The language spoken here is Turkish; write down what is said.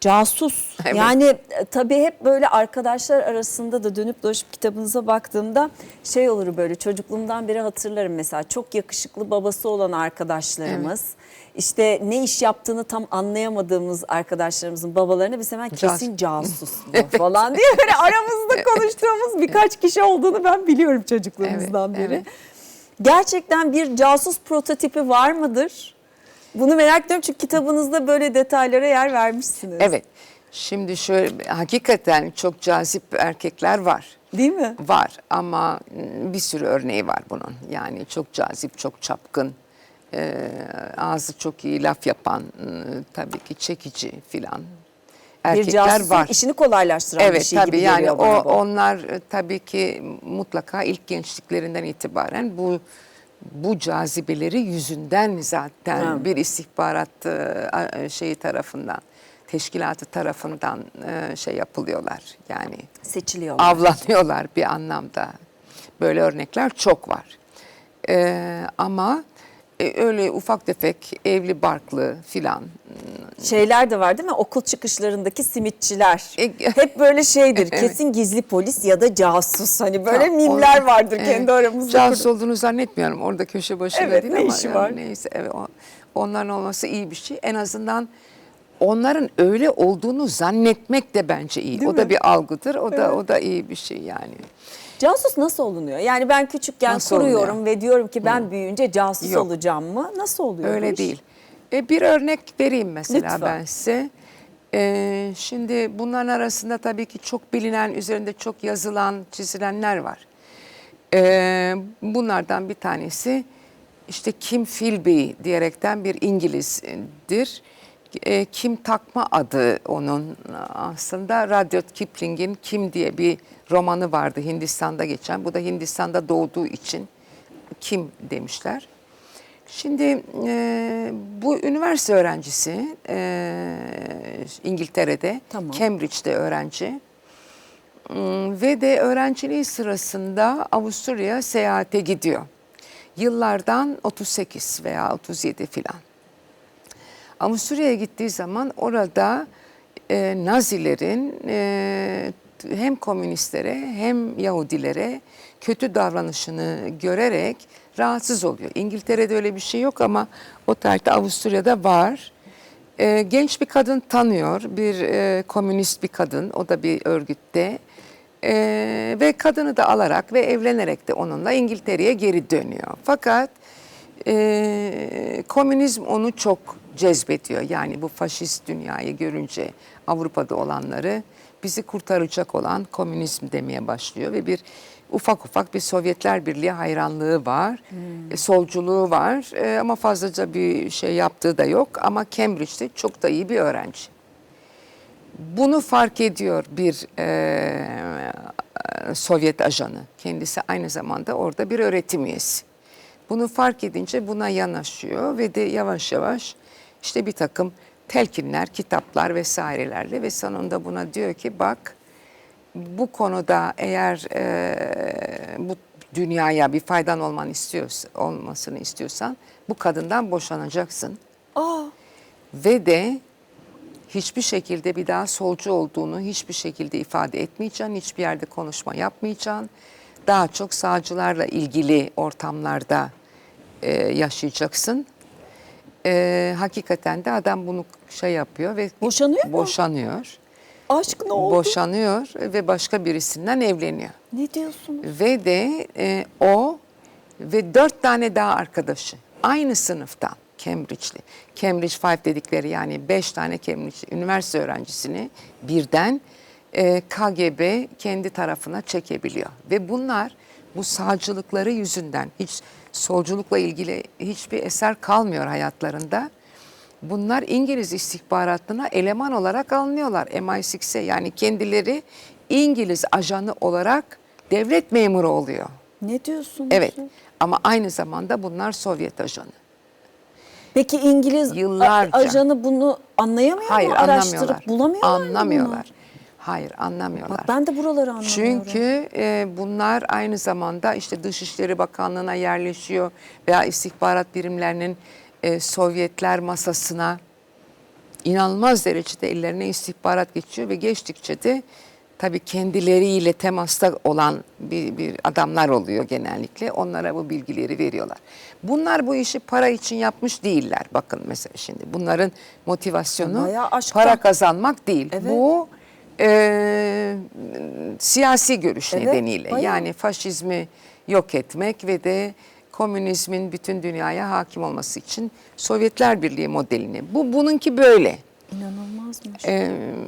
Casus. Evet. Yani e, tabii hep böyle arkadaşlar arasında da dönüp dolaşıp kitabınıza baktığımda şey olur böyle çocukluğumdan beri hatırlarım mesela çok yakışıklı babası olan arkadaşlarımız. işte ne iş yaptığını tam anlayamadığımız arkadaşlarımızın babalarına biz hemen kesin casus bu falan diye böyle aramızda konuştuğumuz birkaç kişi olduğunu ben biliyorum çocukluğumuzdan Evet, beri. evet. Gerçekten bir casus prototipi var mıdır? Bunu merak ediyorum çünkü kitabınızda böyle detaylara yer vermişsiniz. Evet. Şimdi şöyle hakikaten çok cazip erkekler var. Değil mi? Var ama bir sürü örneği var bunun. Yani çok cazip, çok çapkın, e, ağzı çok iyi laf yapan, mm, tabii ki çekici filan bir erkekler casusun var. işini kolaylaştıran bir Evet şey tabii gibi yani geliyor o bana bu. onlar e, tabii ki mutlaka ilk gençliklerinden itibaren bu bu cazibeleri yüzünden zaten Ha. bir istihbarat e, a- şeyi tarafından teşkilatı tarafından e, şey yapılıyorlar. Yani Seçiliyorlar. avlanıyorlar bir anlamda. Böyle örnekler çok var. E, ama e, öyle ufak tefek evli barklı filan Şeyler de var değil mi? Okul çıkışlarındaki simitçiler. E, Hep böyle şeydir. Evet. Kesin gizli polis ya da casus. Hani böyle Tamam, mimler vardır evet. kendi aramızda. Casus olduğunu zannetmiyorum. Orada köşe başında Evet, değil ne ama işi yani var? neyse evet onların olması iyi bir şey. En azından onların öyle olduğunu zannetmek de bence iyi. Değil o da mi? bir algıdır. O da Evet. o da iyi bir şey yani. Casus nasıl olunuyor? Yani ben küçükken Nasıl kuruyorum oluyor? ve diyorum ki ben büyüyünce casus Yok. olacağım mı? Nasıl oluyor Öyle iş? değil. E, bir örnek vereyim mesela Lütfen. ben size. E, şimdi bunların arasında tabii ki çok bilinen, üzerinde çok yazılan, çizilenler var. E, bunlardan bir tanesi işte Kim Philby diyerekten bir İngilizdir. E, Kim takma adı onun aslında Rudyard Kipling'in Kim diye bir romanı vardı Hindistan'da geçen. Bu da Hindistan'da doğduğu için Kim demişler. Şimdi e, bu üniversite öğrencisi e, İngiltere'de, Tamam. Cambridge'de öğrenci. Hmm, Ve de öğrenciliği sırasında Avusturya seyahate gidiyor. Yıllardan 38 veya 37 filan. Avusturya'ya gittiği zaman orada e, Nazilerin e, hem komünistlere hem Yahudilere kötü davranışını görerek rahatsız oluyor. İngiltere'de öyle bir şey yok ama o tarihte Avusturya'da var. E, genç bir kadın tanıyor, bir e, komünist bir kadın, o da bir örgütte. E, ve kadını da alarak ve evlenerek de onunla İngiltere'ye geri dönüyor. Fakat e, komünizm onu çok cezbediyor. Yani bu faşist dünyayı görünce Avrupa'da olanları bizi kurtaracak olan komünizm demeye başlıyor ve bir ufak ufak bir Sovyetler Birliği hayranlığı var, e, solculuğu var E, ama fazlaca bir şey yaptığı da yok ama Cambridge'de çok da iyi bir öğrenci. Bunu fark ediyor bir e, Sovyet ajanı. Kendisi aynı zamanda orada bir öğretim üyesi. Bunu fark edince buna yanaşıyor ve de yavaş yavaş işte bir takım telkinler, kitaplar vesairelerle ve sonunda buna diyor ki bak bu konuda eğer e, bu dünyaya bir faydan olman istiyorsa, olmasını istiyorsan bu kadından boşanacaksın. Aa, Ve de hiçbir şekilde bir daha solcu olduğunu hiçbir şekilde ifade etmeyeceksin, hiçbir yerde konuşma yapmayacaksın. Daha çok sağcılarla ilgili ortamlarda e, yaşayacaksın. E, hakikaten de adam bunu şey yapıyor ve Boşanıyor mu? boşanıyor. aşk ne oldu? Boşanıyor ve başka birisinden evleniyor. Ne diyorsunuz? Ve de e, o ve dört tane daha arkadaşı aynı sınıftan Cambridge'li. Cambridge Five dedikleri yani beş tane Cambridge üniversite öğrencisini birden e, KGB kendi tarafına çekebiliyor. Ve bunlar bu sağcılıkları yüzünden hiç solculukla ilgili hiçbir eser kalmıyor hayatlarında. Bunlar İngiliz istihbaratına eleman olarak alınıyorlar MI6'e yani kendileri İngiliz ajanı olarak devlet memuru oluyor. Ne diyorsunuz? Evet ama aynı zamanda bunlar Sovyet ajanı. Peki İngiliz Yıllarca. ajanı bunu anlayamıyor Hayır mu? anlamıyorlar. Araştırıp bulamıyorlar mı bunu? Anlamıyorlar. Hayır anlamıyorlar. Bak ben de buraları anlamıyorum. Çünkü e, bunlar aynı zamanda işte Dışişleri Bakanlığı'na yerleşiyor veya istihbarat birimlerinin e, Sovyetler masasına inanılmaz derecede ellerine istihbarat geçiyor ve geçtikçe de tabii kendileriyle temasta olan bir, bir adamlar oluyor genellikle. Onlara bu bilgileri veriyorlar. Bunlar bu işi para için yapmış değiller. Bakın mesela şimdi bunların motivasyonu para kazanmak değil. Evet. Bu e, siyasi görüş Evet, nedeniyle bayağı. yani faşizmi yok etmek ve de komünizmin bütün dünyaya hakim olması için Sovyetler Birliği modelini. Bu bununki böyle. İnanılmazmış. Ee,